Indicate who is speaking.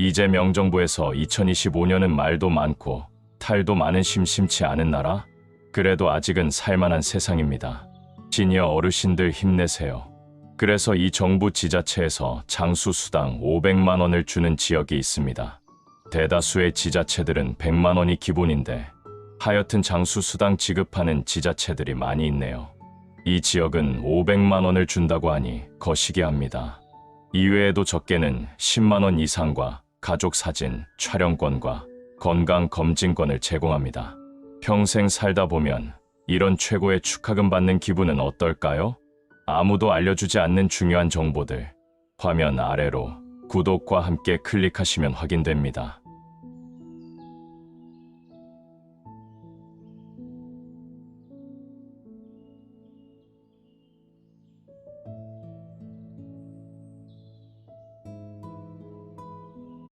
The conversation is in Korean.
Speaker 1: 이제 명정부에서 2025년은 말도 많고 탈도 많은 심심치 않은 나라? 그래도 아직은 살만한 세상입니다. 시니어 어르신들 힘내세요. 그래서 이 정부 지자체에서 장수 수당 500만 원을 주는 지역이 있습니다. 대다수의 지자체들은 100만 원이 기본인데 하여튼 장수 수당 지급하는 지자체들이 많이 있네요. 이 지역은 500만 원을 준다고 하니 거시기 합니다. 이외에도 적게는 10만 원 이상과 가족 사진 촬영권과 건강 검진권을 제공합니다. 평생 살다 보면 이런 최고의 축하금 받는 기분은 어떨까요? 아무도 알려주지 않는 중요한 정보들 화면 아래로 구독과 함께 클릭하시면 확인됩니다.